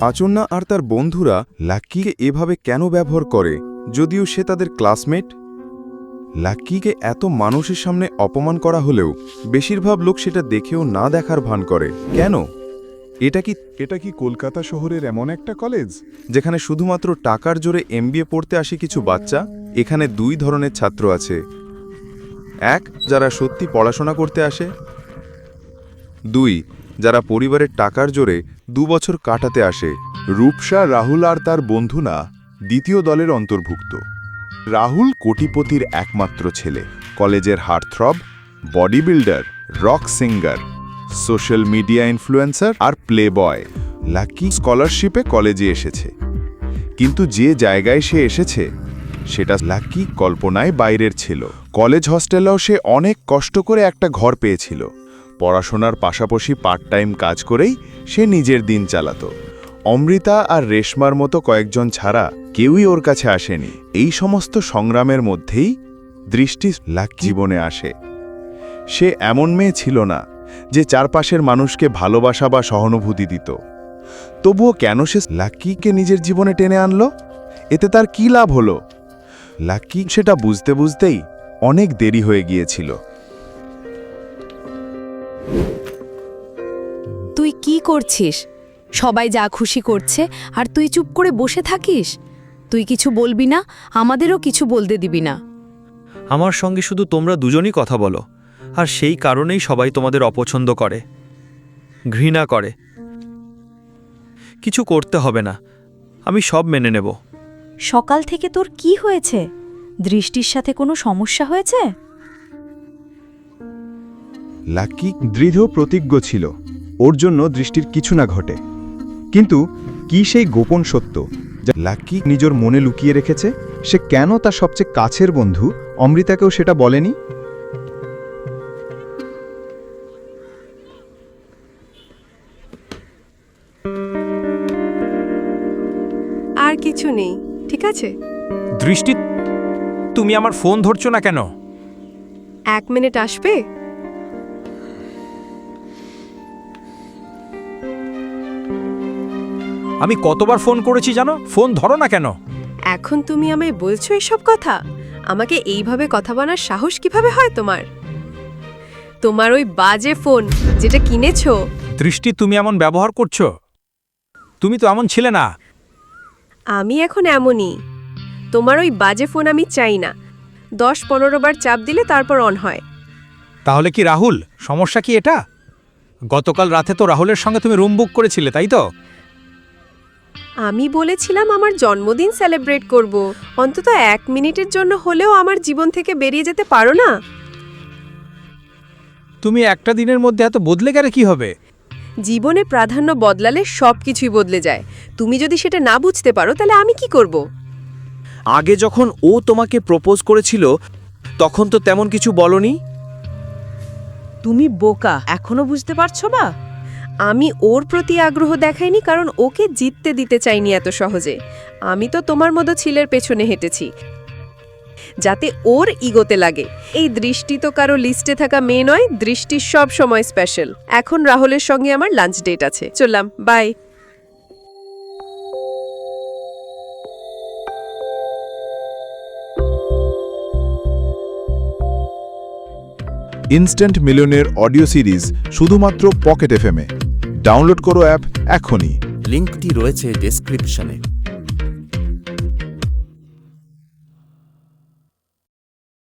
আচন্না আর তার বন্ধুরা লাক্কিকে এভাবে কেন ব্যবহার করে? যদিও সে তাদের ক্লাসমেট। লাক্কিকে এত মানুষের সামনে অপমান করা হলেও বেশিরভাগ লোক সেটা দেখেও না দেখার ভান করে। কেন? এটা কি এটা কি কলকাতা শহরের এমন একটা কলেজ? যেখানে শুধুমাত্র টাকার জোরে এমবিএ পড়তে আসে কিছু বাচ্চা? এখানে দুই ধরনের ছাত্র আছে। এক, যারা সত্যি পড়াশোনা করতে আসে দুই, যারা পরিবারের টাকার জোরে দু বছর কাটাতে আসে। রূপসা, রাহুল আর তার বন্ধু না দ্বিতীয় দলের অন্তর্ভুক্ত। রাহুল কোটিপতির একমাত্র ছেলে। কলেজের heartthrob body builder rock singer, social media influencer আর প্লে বয় লাকি স্কলারশিপে কলেজে এসেছে। কিন্তু যে জায়গায় সে এসেছে, সেটা লাকি কল্পনায় বাইরের ছিল। কলেজ হস্টেলেও সে অনেক কষ্ট করে একটা ঘর পেয়েছিল। পড়াশোনার পাশাপাশি পার্ট টাইম কাজ করেই সে নিজের দিন চালাতো। অমৃতা আর রেশমার মতো কয়েকজন ছাড়া কেউই ওর কাছে আসেনি। এই সমস্ত সংগ্রামের মধ্যেই দৃষ্টি লাক জীবনে আসে। সে এমন মেয়ে ছিল না যে চারপাশের মানুষকে ভালোবাসা বা সহানুভূতি দিত। তবুও কেন সে লাক্কিকে নিজের জীবনে টেনে আনলো? এতে তার কি লাভ হলো? লাক্কি সেটা বুঝতে বুঝতেই অনেক দেরি হয়ে গিয়েছিল। কি করছিস? সবাই যা খুশি করছে আর তুই চুপ করে বসে থাকিস? তুই কিছু বলবি না আমাদেরও কিছু বলতে দিবি না। আমার সঙ্গে শুধু তোমরা দুজনই কথা বলো আর সেই কারণেই সবাই তোমাদের অপছন্দ করে ঘৃণা করে। কিছু করতে হবে না আমি সব মেনে নেব। সকাল থেকে তোর কি হয়েছে? দৃষ্টির সাথে কোনো সমস্যা হয়েছে? লাকি দৃঢ় প্রতিজ্ঞ ছিল। ওর জন্য দৃষ্টির কিছু না ঘটে। কিন্তু কি সেই গোপন সত্য যা লাক্কি নিজের মনে লুকিয়ে রেখেছে? সে কেন তার সবচেয়ে কাছের বন্ধু অমৃতাকেও সেটা বলেনি? আর কিছু নেই ঠিক আছে? দৃষ্টি তুমি আমার ফোন ধরছো না কেন? এক মিনিট আসবে? আমি কতবার ফোন করেছি জানো? ফোন ধরো না কেন? এখন তুমি আমায় বলছো এসব কথা? আমাকে এইভাবে কথা বলার সাহস কীভাবে হয় তোমার? তোমার ওই বাজে ফোন যেটা কিনেছো। দৃষ্টি তুমি এমন ব্যবহার করছ? তুমি তো এমন ছিলে না। আমি এখন এমনই। তোমার ওই বাজে ফোন আমি চাই না। দশ পনেরো বার চাপ দিলে তারপর অন হয়। তাহলে কি রাহুল? সমস্যা কি এটা? গতকাল রাতে তো রাহুলের সঙ্গে তুমি রুম বুক করেছিলে তাই তো? আমি বলেছিলাম আমার জন্মদিন সেলিব্রেট করব। অন্তত এক মিনিটের জন্য হলেও আমার জীবন থেকে বেরিয়ে যেতে পারো না? তুমি একটা দিনের মধ্যে এত বদলে গেলে কি হবে? জীবনে প্রাধান্য বদলালে সব কিছুই বদলে যায়। তুমি যদি সেটা না বুঝতে পারো তাহলে আমি কি করব? আগে যখন ও তোমাকে প্রপোজ করেছিল তখন তো তেমন কিছু বলনি? তুমি বোকা এখনও বুঝতে পারছ না আমি ওর প্রতি আগ্রহ দেখাইনি, কারণ ওকে জিততে দিতে চাইনি এত সহজে। আমি তো তোমার মতো ছিলের পেছনে হেঁটেছি, যাতে ওর ইগোতে লাগে। এই দৃষ্টি তো কারও লিস্টে থাকা মেয়ে নয়, দৃষ্টি সব সময় স্পেশাল এখন রাহুলের সঙ্গে আমার লাঞ্চ ডেট আছে। চললাম বাই ইনস্ট্যান্ট মিলিয়নের অডিও সিরিজ শুধুমাত্র পকেট এফএমে ডাউনলোড করো অ্যাপ এখনই। লিঙ্কটি রয়েছে ডেসক্রিপশনে।